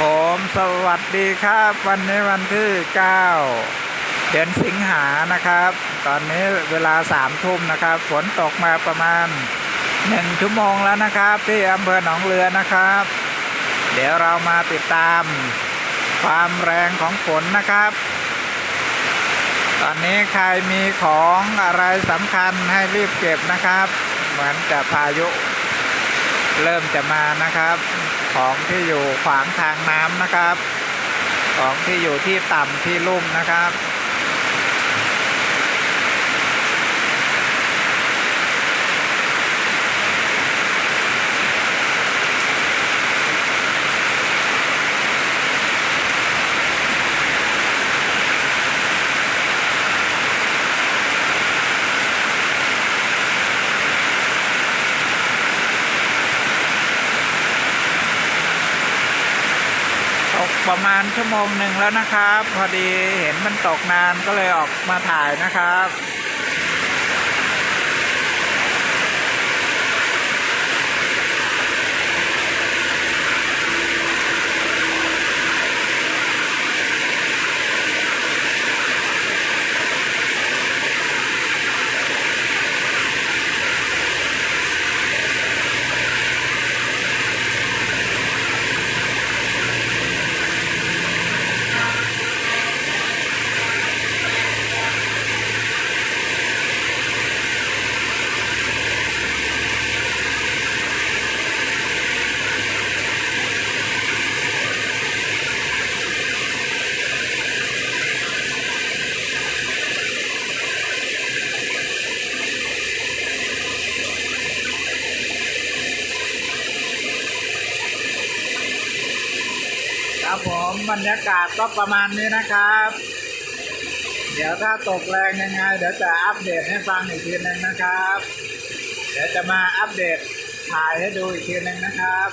ผมสวัสดีครับ วันนี้วันที่ 9 เดือนสิงหานะครับ ตอนนี้เวลาสามทุ่มนะครับฝนตกมาประมาณหนึ่งชั่วโมงแล้วนะครับ ที่อำเภอหนองเรือนะครับ เดี๋ยวเรามาติดตามความแรงของฝนนะครับ ตอนนี้ใครมีของอะไรสำคัญให้รีบเก็บนะครับ เหมือนจะพายุเริ่มจะมานะครับ ของที่อยู่ขวางทางน้ำนะครับ ของที่อยู่ที่ต่ำที่ลุ่มนะครับ ประมาณชั่วโมงหนึ่งแล้วนะครับ พอดีเห็นมันตกนานก็เลยออกมาถ่ายนะครับ ครับผมบรรยากาศก็ประมาณนี้นะครับ เดี๋ยวถ้าตกแรงยังไง เดี๋ยวจะอัปเดตให้ฟังอีกทีหนึ่งนะครับ เดี๋ยวจะมาอัปเดตถ่ายให้ดูอีกทีหนึ่งนะครับ